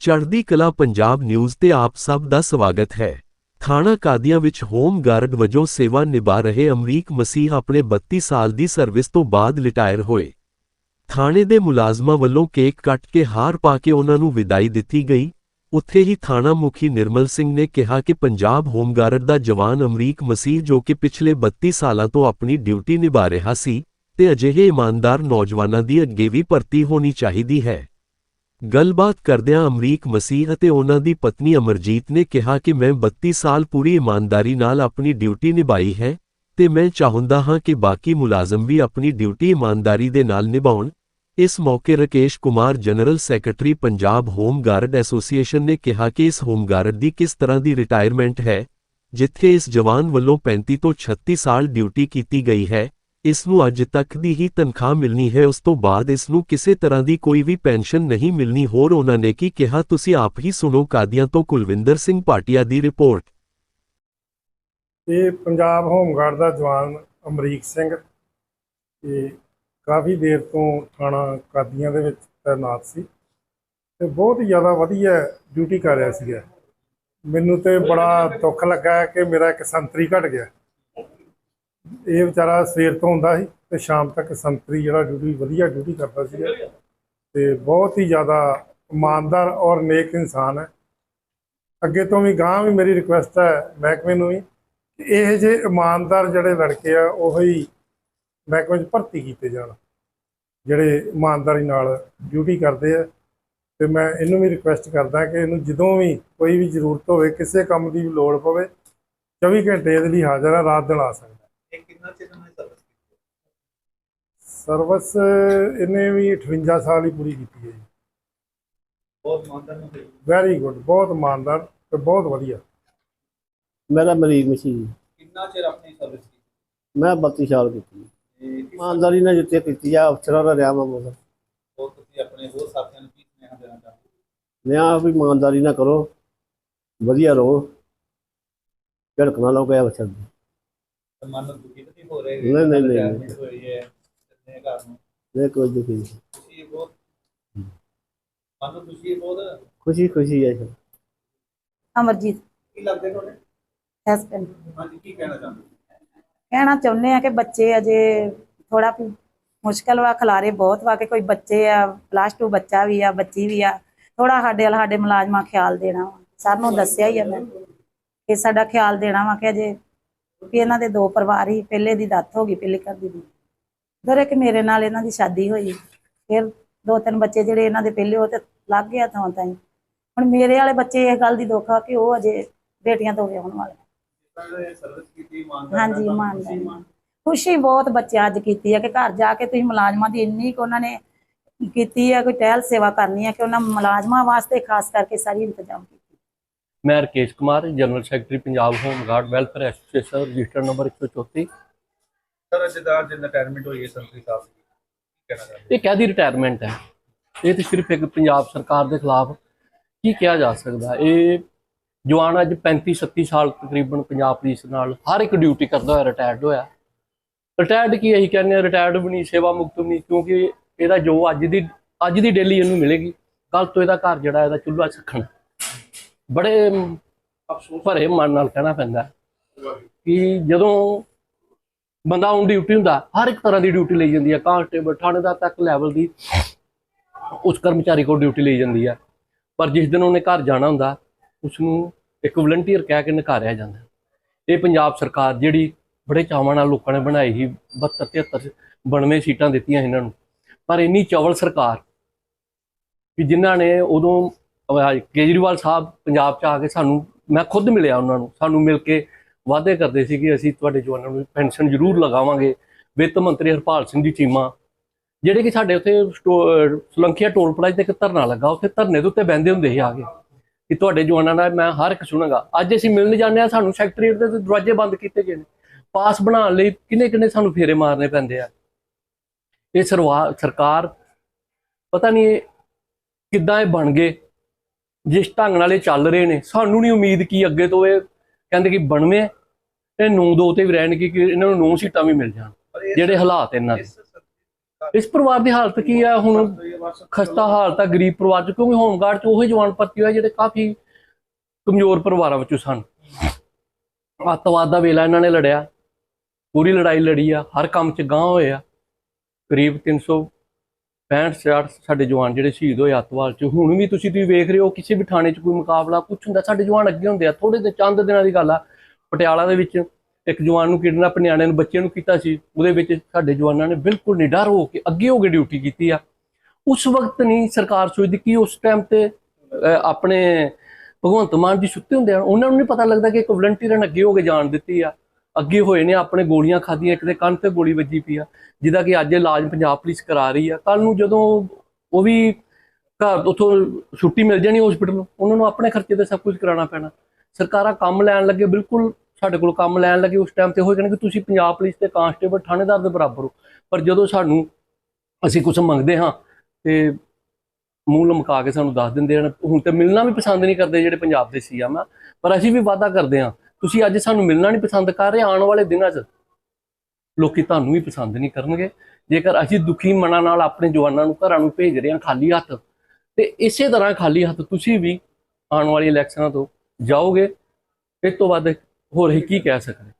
ਚੜ੍ਹਦੀ ਕਲਾ ਪੰਜਾਬ ਨਿਊਜ਼ ਤੇ ਆਪ ਸਭ ਦਾ ਸਵਾਗਤ ਹੈ। ਥਾਣਾ ਕਾਦੀਆਂ ਵਿੱਚ ਹੋਮ ਗਾਰਡ ਵਜੋਂ ਸੇਵਾ ਨਿਭਾ ਰਹੇ ਅਮਰੀਕ ਮਸੀਹ ਆਪਣੇ 32 ਸਾਲ ਦੀ ਸਰਵਿਸ ਤੋਂ ਬਾਅਦ ਰਿਟਾਇਰ ਹੋਏ। ਥਾਣੇ ਦੇ ਮੁਲਾਜ਼ਮਾਂ ਵੱਲੋਂ ਕੇਕ ਕੱਟ ਕੇ ਹਾਰ ਪਾ ਕੇ ਉਹਨਾਂ ਨੂੰ ਵਿਦਾਈ ਦਿੱਤੀ ਗਈ। ਉੱਥੇ ਹੀ ਥਾਣਾ ਮੁਖੀ ਨਿਰਮਲ ਸਿੰਘ ਨੇ ਕਿਹਾ ਕਿ ਪੰਜਾਬ ਹੋਮ ਗਾਰਡ ਦਾ ਜਵਾਨ ਅਮਰੀਕ ਮਸੀਹ ਜੋ ਕਿ ਪਿਛਲੇ 32 ਸਾਲਾਂ ਤੋਂ ਆਪਣੀ ਡਿਊਟੀ ਨਿਭਾ ਰਿਹਾ ਸੀ, ਤੇ ਅਜਿਹੇ ਇਮਾਨਦਾਰ ਨੌਜਵਾਨਾਂ ਦੀ ਅੱਗੇ ਵੀ ਭਰਤੀ ਹੋਣੀ ਚਾਹੀਦੀ ਹੈ। ਗੱਲਬਾਤ ਕਰਦਿਆਂ ਅਮਰੀਕ ਮਸੀਹ ਅਤੇ ਉਹਨਾਂ ਦੀ ਪਤਨੀ ਅਮਰਜੀਤ ਨੇ ਕਿਹਾ ਕਿ ਮੈਂ 32 ਸਾਲ ਪੂਰੀ ਇਮਾਨਦਾਰੀ ਨਾਲ ਆਪਣੀ ਡਿਊਟੀ ਨਿਭਾਈ ਹੈ ਤੇ ਮੈਂ ਚਾਹੁੰਦਾ ਹਾਂ ਕਿ ਬਾਕੀ ਮੁਲਾਜ਼ਮ ਵੀ ਆਪਣੀ ਡਿਊਟੀ ਇਮਾਨਦਾਰੀ ਦੇ ਨਾਲ ਨਿਭਾਉਣ। ਇਸ ਮੌਕੇ Rakesh Kumar, general secretary, Punjab home guard association ਨੇ ਕਿਹਾ ਕਿ ਇਸ ਹੋਮ ਗਾਰਡ ਦੀ ਕਿਸ ਤਰ੍ਹਾਂ ਦੀ ਰਿਟਾਇਰਮੈਂਟ ਹੈ, ਜਿੱਥੇ ਇਸ ਜਵਾਨ ਵੱਲੋਂ 35 ਤੋਂ 36 ਸਾਲ ਡਿਊਟੀ ਕੀਤੀ ਗਈ ਹੈ ਇਸ ਨੂੰ ਅੱਜ ਤੱਕ ਦੀ ਹੀ ਤਨਖਾਹ ਮਿਲਣੀ ਹੈ। ਉਸ ਤੋਂ ਬਾਅਦ ਇਸ ਨੂੰ ਕਿਸੇ ਤਰ੍ਹਾਂ ਦੀ ਕੋਈ ਵੀ ਪੈਨਸ਼ਨ ਨਹੀਂ ਮਿਲਣੀ। ਹੋਰ ਉਹਨਾਂ ਨੇ ਕੀ ਕਿਹਾ? ਤੁਸੀਂ ਆਪ ਹੀ ਸੁਣੋ। ਕਾਦੀਆਂ ਤੋਂ ਕੁਲਵਿੰਦਰ ਸਿੰਘ ਭਾਟੀਆ ਦੀ ਰਿਪੋਰਟ। ਇਹ ਪੰਜਾਬ ਹੋਮਗਾਰਡ ਦਾ ਜਵਾਨ ਅਮਰੀਕ ਸਿੰਘ ਇਹ ਕਾਫੀ ਦੇਰ ਤੋਂ ਥਾਣਾ ਕਾਦੀਆਂ ਦੇ ਵਿੱਚ ਤਾਇਨਾਤ ਸੀ ਤੇ ਬਹੁਤ ਹੀ ਜ਼ਿਆਦਾ ਵਧੀਆ ਡਿਊਟੀ ਕਰ ਰਿਹਾ ਸੀਗਾ। ਮੈਨੂੰ ਤੇ ਬੜਾ ਦੁੱਖ ਲੱਗਾ ਕਿ ਮੇਰਾ ਇੱਕ ਸੰਤਰੀ ਘਟ ਗਿਆ। ਇਹ ਵਿਚਾਰਾ ਸਵੇਰ ਤੋਂ ਹੁੰਦਾ ਸੀ ਤੇ ਸ਼ਾਮ ਤੱਕ ਸੰਤਰੀ ਜਿਹੜਾ ਡਿਊਟੀ ਵਧੀਆ ਡਿਊਟੀ ਕਰਦਾ ਸੀ ਤੇ ਬਹੁਤ ਹੀ ਜ਼ਿਆਦਾ ਇਮਾਨਦਾਰ ਔਰ ਨੇਕ ਇਨਸਾਨ ਹੈ। ਅੱਗੇ ਤੋਂ ਵੀ ਗਾਂ ਵੀ ਮੇਰੀ ਰਿਕੁਐਸਟ ਹੈ ਮਹਿਕਮੇ ਨੂੰ ਵੀ ਕਿ ਇਹ ਜੇ ਇਮਾਨਦਾਰ ਜਿਹੜੇ ਲੜਕੇ ਆ, ਉਹ ਹੀ ਮਹਿਕਮੇ 'ਚ ਭਰਤੀ ਕੀਤੇ ਜਾਣ, ਜਿਹੜੇ ਇਮਾਨਦਾਰੀ ਨਾਲ ਡਿਊਟੀ ਕਰਦੇ ਆ। ਤੇ ਮੈਂ ਇਹਨੂੰ ਵੀ ਰਿਕੁਐਸਟ ਕਰਦਾ ਕਿ ਇਹਨੂੰ ਜਦੋਂ ਵੀ ਕੋਈ ਵੀ ਜ਼ਰੂਰਤ ਹੋਵੇ, ਕਿਸੇ ਕੰਮ ਦੀ ਵੀ ਲੋੜ ਪਵੇ 24 ਘੰਟੇ ਇਹਦੇ ਲਈ ਹਾਜ਼ਰ ਹੈ ਰਾਤ ਦਿਨ ਆ ਸਕਦਾ। ਸਰਵਿਸ ਇਹਨੇ ਵੀ 58 ਸਾਲ ਹੀ ਪੂਰੀ ਕੀਤੀ ਹੈ ਜੀ। ਬਹੁਤ ਇਮਾਨਦਾਰ ਨੂੰ ਹੋਈ। ਵੈਰੀ ਗੁੱਡ ਬਹੁਤ ਇਮਾਨਦਾਰ ਤੇ ਬਹੁਤ ਵਧੀਆ। ਮੇਰਾ ਮਰੀਜ਼ ਮਸੀਹ ਕਿੰਨਾ ਚਿਰ ਆਪਣੀ ਸਰਵਿਸ ਕੀਤੀ? ਮੈਂ 32 ਸਾਲ ਕੀਤੀ। ਇਮਾਨਦਾਰੀ ਨਾਲ ਜਿੱਤੇ ਕੀਤੀ ਆ ਅਫਸਰਾਂ ਦਾ ਰਿਹਾ ਮੈਂ ਬੋਲ ਤੋਂ ਤੁਸੀਂ ਆਪਣੇ ਹੋਰ ਸਾਥੀਆਂ ਨੂੰ ਕੀ ਸੁਨੇਹਾ ਦੇਣਾ ਚਾਹੁੰਦੇ ਹੋ? ਨਿਆਂ ਵੀ ਇਮਾਨਦਾਰੀ ਨਾਲ ਕਰੋ ਵਧੀਆ ਰਹੋ ਝੜਕ ਨਾ ਲਾਓ ਗਿਆ ਅਫਸਰ ਦੀ। ਮਨ ਨੂੰ ਦੁਖੀ ਤਾਂ ਨਹੀਂ ਹੋ ਰਹੇ? ਨਹੀਂ, ਨਹੀਂ, ਨਹੀਂ, retirement ਹੋਈ ਹੈ ਤੇ ਘਰ ਨੂੰ। ਨਹੀਂ ਕੋਈ ਦੁਖੀ ਨਹੀਂ। ਖੁਸ਼ੀ ਬਹੁਤ? ਮਨ ਨੂੰ ਖੁਸ਼ੀ ਬਹੁਤ? ਖੁਸ਼ੀ ਖੁਸ਼ੀ ਹੈ ਸਰ ਅਮਰਜੀਤ। ਕੀ ਲੱਗਦੇ ਤੁਹਾਡੇ? ਹਸਬੈਂਡ ਹਾਂਜੀ ਕੀ ਕਹਿਣਾ ਚਾਹੁੰਦੇ? ਕਹਿਣਾ ਚਾਹੁੰਦੇ ਆ ਕਿ ਬੱਚੇ ਅਜੇ ਥੋੜਾ ਮੁਸ਼ਕਲ ਵਾ ਖਲਾਰੇ ਬਹੁਤ ਵਾ ਕਿ ਕੋਈ ਬੱਚੇ ਆ ਪਲੱਸ 2 ਬੱਚਾ ਵੀ ਆ ਬੱਚੀ ਵੀ ਆ ਥੋੜਾ ਸਾਡੇ ਵਾਲ ਸਾਡੇ ਮੁਲਾਜ਼ਮਾਂ ਖਿਆਲ ਦੇਣਾ ਵਾ। ਸਰ ਨੂੰ ਦੱਸਿਆ ਹੀ ਆ ਮੈਂ ਕਿ ਸਾਡਾ ਖਿਆਲ ਦੇਣਾ ਵਾ ਕਿ ਅਜੇ ਕਿ ਇਹਨਾਂ ਦੇ ਦੋ ਪਰਿਵਾਰ ਹੀ ਪਹਿਲੇ ਦੀ ਡੈਥ ਹੋ ਗਈ, ਪਹਿਲੇ ਘਰ ਦੀ ਫਿਰ ਇੱਕ ਮੇਰੇ ਨਾਲ ਇਹਨਾਂ ਦੀ ਸ਼ਾਦੀ ਹੋਈ, ਫਿਰ ਦੋ ਤਿੰਨ ਬੱਚੇ ਜਿਹੜੇ ਇਹਨਾਂ ਦੇ ਪਹਿਲੇ ਉਹ ਤੇ ਲੱਗ ਗਿਆ ਥਾਂ ਤਾਈਂ। ਹੁਣ ਮੇਰੇ ਵਾਲੇ ਬੱਚੇ ਇਸ ਗੱਲ ਦੀ ਦੁੱਖ ਆ ਕਿ ਉਹ ਅਜੇ ਬੇਟੀਆਂ ਤੋਂ ਵਿਆਹੁਣ ਵਾਲੇ ਹਾਂਜੀ ਇਮਾਨਦਾਰ ਖੁਸ਼ੀ ਬਹੁਤ ਬੱਚਿਆਂ ਅੱਜ ਕੀਤੀ ਹੈ ਕਿ ਘਰ ਜਾ ਕੇ ਤੁਸੀਂ ਮੁਲਾਜ਼ਮਾਂ ਦੀ ਇੰਨੀ ਕੁ ਉਹਨਾਂ ਨੇ ਕੀਤੀ ਹੈ ਕੋਈ ਟਹਿਲ ਸੇਵਾ ਕਰਨੀ ਹੈ ਕਿ ਉਹਨਾਂ ਮੁਲਾਜ਼ਮਾਂ ਵਾਸਤੇ ਖਾਸ ਕਰਕੇ ਸਾਰੀ ਇੰਤਜ਼ਾਮ ਕੀਤਾ। ਮੈਂ Rakesh Kumar general secretary Punjab home guard welfare association register number 134 sir ਜਿੱਦਾਂ ਜਿੰਨਾ ਰਿਟਾਇਰਮੈਂਟ ਹੋਈ ਹੈ ਸੰਤਰੀ ਸਾਹਿਬ ਦੀ ਕੀ ਕਹਿਣਾ ਚਾਹੁੰਦੇ ਇਹ ਕਾਹਦੀ ਰਿਟਾਇਰਮੈਂਟ ਹੈ। ਇਹ ਤਾਂ ਸਿਰਫ ਇੱਕ ਪੰਜਾਬ ਸਰਕਾਰ ਦੇ ਖਿਲਾਫ ਕੀ ਕਿਹਾ ਜਾ ਸਕਦਾ? ਇਹ ਜਵਾਨ ਅੱਜ 35 37 ਸਾਲ ਤਕਰੀਬਨ ਪੰਜਾਬ ਪੁਲਿਸ ਨਾਲ ਹਰ ਇੱਕ ਡਿਊਟੀ ਕਰਦਾ ਹੋਇਆ ਰਿਟਾਇਰਡ ਹੋਇਆ। ਰਿਟਾਇਰਡ ਕੀ ਅਸੀਂ ਕਹਿੰਦੇ ਆ ਰਿਟਾਇਰਡ ਵੀ ਨਹੀਂ ਸੇਵਾ ਮੁਕਤ ਵੀ ਨਹੀਂ ਕਿਉਂਕਿ ਇਹਦਾ ਜੋ ਅੱਜ ਦੀ ਅੱਜ ਦੀ ਡੇਲੀ ਇਹਨੂੰ ਮਿਲੇਗੀ। ਕੱਲ ਤੋਂ ਇਹਦਾ ਘਰ ਜਿਹੜਾ ਇਹਦਾ ਚੁੱਲ੍ਹਾ ਸਖਣ ਬੜੇ ਅਫਸੋਸ ਭਰੇ ਮਨ ਨਾਲ ਕਹਿਣਾ ਪੈਂਦਾ। ਕਿ ਜਦੋਂ ਬੰਦਾ ਔਨ ਡਿਊਟੀ ਹੁੰਦਾ, ਹਰ ਇੱਕ ਤਰ੍ਹਾਂ ਦੀ ਡਿਊਟੀ ਲਈ ਜਾਂਦੀ ਹੈ ਕਾਂਸਟੇਬਲ ਥਾਣੇਦਾਰ ਤੱਕ ਲੈਵਲ ਦੀ ਉਸ ਕਰਮਚਾਰੀ ਕੋਲ ਡਿਊਟੀ ਲਈ ਜਾਂਦੀ ਹੈ ਪਰ ਜਿਸ ਦਿਨ ਉਹਨੇ ਘਰ ਜਾਣਾ ਹੁੰਦਾ ਉਸ ਨੂੰ ਇੱਕ ਵਲੰਟੀਅਰ ਕਹਿ ਕੇ ਨਕਾਰਿਆ ਜਾਂਦਾ। ਇਹ ਪੰਜਾਬ ਸਰਕਾਰ ਜਿਹੜੀ ਬੜੇ ਚਾਵਾਂ ਨਾਲ ਲੋਕਾਂ ਨੇ ਬਣਾਈ ਸੀ 72 73 92 ਸੀਟਾਂ ਦਿੱਤੀਆਂ ਇਹਨਾਂ ਨੂੰ। ਪਰ ਇੰਨੀ ਚਵਲ ਸਰਕਾਰ ਕਿ ਜਿਨ੍ਹਾਂ ਨੇ ਉਦੋਂ ਕੇਜਰੀਵਾਲ ਸਾਹਿਬ ਪੰਜਾਬ 'ਚ ਆ ਕੇ ਸਾਨੂੰ, ਮੈਂ ਖੁਦ ਮਿਲਿਆ ਉਹਨਾਂ ਨੂੰ, ਸਾਨੂੰ ਮਿਲ ਕੇ ਵਾਅਦੇ ਕਰਦੇ ਸੀ ਕਿ ਅਸੀਂ ਤੁਹਾਡੇ ਜਵਾਨਾਂ ਨੂੰ ਪੈਨਸ਼ਨ ਜ਼ਰੂਰ ਲਗਾਵਾਂਗੇ ਵਿੱਤ ਮੰਤਰੀ ਹਰਪਾਲ ਸਿੰਘ ਦੀ ਚੀਮਾ ਜਿਹੜੇ ਕਿ ਸਾਡੇ ਉੱਥੇ ਸਟੋ- ਅਹ ਸੁਲੰਖੀਆ ਟੋਲ ਪਲਾਜ਼ਾ ਤੇ ਇੱਕ ਧਰਨਾ ਲੱਗਾ, ਉੱਥੇ ਧਰਨੇ ਦੇ ਉੱਤੇ ਬਹਿੰਦੇ ਹੁੰਦੇ ਸੀ ਆ ਕੇ ਕਿ ਤੁਹਾਡੇ ਜਵਾਨਾਂ ਦਾ ਮੈਂ ਹਰ ਇੱਕ ਸੁਣਾਂਗਾ। ਅੱਜ ਅਸੀਂ ਮਿਲਣ ਜਾਂਦੇ ਆ ਸਾਨੂੰ ਸੈਕਟਰੀਏਟ ਦੇ ਦਰਵਾਜ਼ੇ ਬੰਦ ਕੀਤੇ ਗਏ ਨੇ। ਪਾਸ ਬਣਾਉਣ ਲਈ ਕਿੰਨੇ ਕਿੰਨੇ ਸਾਨੂੰ ਫੇਰੇ ਮਾਰਨੇ ਪੈਂਦੇ ਆ। ਇਹ ਸਰਵਾ, ਸਰਕਾਰ, ਪਤਾ ਨਹੀਂ ਕਿੱਦਾਂ ਇਹ ਬਣ ਗਏ। ਜਿਸ ਢੰਗ ਨਾਲ ਇਹ ਚੱਲ ਰਹੇ ਨੇ ਸਾਨੂੰ ਨਹੀਂ ਉਮੀਦ ਕੀ ਅੱਗੇ ਤੋਂ ਇਹ ਕਹਿੰਦੇ ਕਿ ਬਣਵੇਂ ਤੇ ਨੌ ਦੋ ਤੇ ਵੀ ਰਹਿਣਗੇ ਕਿ ਇਹਨਾਂ ਨੂੰ ਨੌ ਸੀਟਾਂ ਵੀ ਮਿਲ ਜਾਣ ਜਿਹੜੇ ਹਾਲਾਤ ਇਹਨਾਂ ਦੇ। ਇਸ ਪਰਿਵਾਰ ਦੀ ਹਾਲਤ ਕੀ ਆ ਹੁਣ? ਖਸਤਾ ਹਾਲਤ ਆ ਗਰੀਬ ਪਰਿਵਾਰ ਚ ਕਿਉਂਕਿ ਹੋਮਗਾਰਡ ਚ ਉਹੀ ਜਵਾਨ ਭਰਤੀ ਹੋਏ ਜਿਹੜੇ ਕਾਫੀ ਕਮਜ਼ੋਰ ਪਰਿਵਾਰਾਂ ਵਿੱਚੋਂ ਸਨ। ਅੱਤਵਾਦ ਦਾ ਵੇਲਾ ਇਹਨਾਂ ਨੇ ਲੜਿਆ ਪੂਰੀ ਲੜਾਈ ਲੜੀ ਆ ਹਰ ਕੰਮ 'ਚ ਗਾਂਹ ਹੋਏ ਆ। ਕਰੀਬ 365 66 ਸਾਡੇ ਜਵਾਨ ਜਿਹੜੇ ਸ਼ਹੀਦ ਹੋਏ ਅੱਤਵਾਦ 'ਚ, ਹੁਣ ਵੀ ਤੁਸੀਂ ਤੁਸੀਂ ਵੇਖ ਰਹੇ ਹੋ, ਕਿਸੇ ਵੀ ਥਾਣੇ 'ਚ ਕੋਈ ਮੁਕਾਬਲਾ, ਕੁਛ ਹੁੰਦਾ, ਸਾਡੇ ਜਵਾਨ ਅੱਗੇ ਹੁੰਦੇ ਆ ਥੋੜੇ ਦੇ ਚੰਦ ਦਿਨਾਂ ਦੀ ਗੱਲ ਆ। ਪਟਿਆਲਾ ਦੇ ਵਿੱਚ ਇੱਕ ਜਵਾਨ ਨੂੰ ਕਿਡਨੈਪ ਨਿਆਣੇ ਨੂੰ ਬੱਚੇ ਨੂੰ ਕੀਤਾ ਸੀ, ਉਹਦੇ ਵਿੱਚ ਸਾਡੇ ਜਵਾਨਾਂ ਨੇ ਬਿਲਕੁਲ ਨਿਡਰ ਹੋ ਕੇ ਅੱਗੇ ਹੋ ਕੇ ਡਿਊਟੀ ਕੀਤੀ ਆ। ਉਸ ਵਕਤ ਨਹੀਂ ਸਰਕਾਰ ਸੋਚਦੀ ਕਿ ਉਸ ਟਾਈਮ ਤੇ ਆਪਣੇ ਭਗਵੰਤ ਮਾਨ ਜੀ ਸੁੱਤੇ ਹੁੰਦੇ ਆ, ਉਹਨਾਂ ਨੂੰ ਨਹੀਂ ਪਤਾ ਲੱਗਦਾ ਕਿ ਇੱਕ ਵਲੰਟੀਅਰ ਨੇ ਅੱਗੇ ਹੋ ਕੇ ਜਾਣ ਦਿੱਤੀ ਆ। ਅੱਗੇ ਹੋਏ ਨੇ, ਆਪਣੇ ਗੋਲੀਆਂ ਖਾਧੀਆਂ, ਇੱਕ ਦੇ ਕੰਨ ਤੇ ਗੋਲੀ ਵੱਜੀ ਪਈ ਆ, ਜਿਹਦਾ ਕਿ ਅੱਜ ਇਲਾਜ ਪੰਜਾਬ ਪੁਲਿਸ ਕਰਾ ਰਹੀ ਆ। ਕੱਲ ਨੂੰ ਜਦੋਂ ਉਹ ਵੀ ਘਰ ਉਥੋਂ ਛੁੱਟੀ ਮਿਲ ਜਾਣੀ ਹਸਪੀਟਲ ਉਹਨਾਂ ਨੂੰ ਆਪਣੇ ਖਰਚੇ ਤੇ ਸਭ ਕੁਝ ਕਰਾਉਣਾ ਪੈਣਾ। ਸਰਕਾਰਾਂ ਕੰਮ ਲੈਣ ਲੱਗੇ, ਬਿਲਕੁਲ ਸਾਡੇ ਕੋਲ ਕੰਮ ਲੈਣ ਲੱਗੇ, ਉਸ ਟਾਈਮ ਤੇ ਹੋ ਕਹਿੰਦੇ ਕਿ ਤੁਸੀਂ ਪੰਜਾਬ ਪੁਲਿਸ ਦੇ ਕਾਂਸਟੇਬਲ ਥਾਣੇਦਾਰ ਦੇ ਬਰਾਬਰ ਹੋ। ਪਰ ਜਦੋਂ ਸਾਨੂੰ ਅਸੀਂ ਕੁਝ ਮੰਗਦੇ ਹਾਂ ਤੇ ਮੂੰਹ ਲਮਕਾ ਕੇ ਸਾਨੂੰ ਦੱਸ ਦਿੰਦੇ ਹਨ, ਹੁਣ ਤੇ ਮਿਲਣਾ ਵੀ ਪਸੰਦ ਨਹੀਂ ਕਰਦੇ ਜਿਹੜੇ ਪੰਜਾਬ ਦੇ ਸੀਐਮ ਆ ਪਰ ਅਸੀਂ ਵੀ ਵਾਅਦਾ ਕਰਦੇ ਹਾਂ ਤੁਸੀਂ ਅੱਜ ਸਾਨੂੰ ਮਿਲਣਾ ਨਹੀਂ ਪਸੰਦ ਕਰ ਰਹੇ, ਆਉਣ ਵਾਲੇ ਦਿਨਾਂ 'ਚ। ਲੋਕੀ ਤੁਹਾਨੂੰ ਵੀ ਪਸੰਦ ਨਹੀਂ ਕਰਨਗੇ। ਜੇਕਰ ਅਸੀਂ ਦੁਖੀ ਮਨਾਂ ਨਾਲ ਆਪਣੇ ਜਵਾਨਾਂ ਨੂੰ ਘਰਾਂ ਨੂੰ ਭੇਜ ਰਹੇ ਹਾਂ ਖਾਲੀ ਹੱਥ, ਤੇ ਇਸੇ ਤਰ੍ਹਾਂ ਖਾਲੀ ਹੱਥ ਤੁਸੀਂ ਵੀ ਆਉਣ ਵਾਲੀ ਇਲੈਕਸ਼ਨਾਂ ਤੋਂ ਜਾਓਗੇ, ਇਸ ਤੋਂ ਵੱਧ ਹੋਰ ਅਸੀਂ ਕੀ ਕਹਿ ਸਕਦੇ?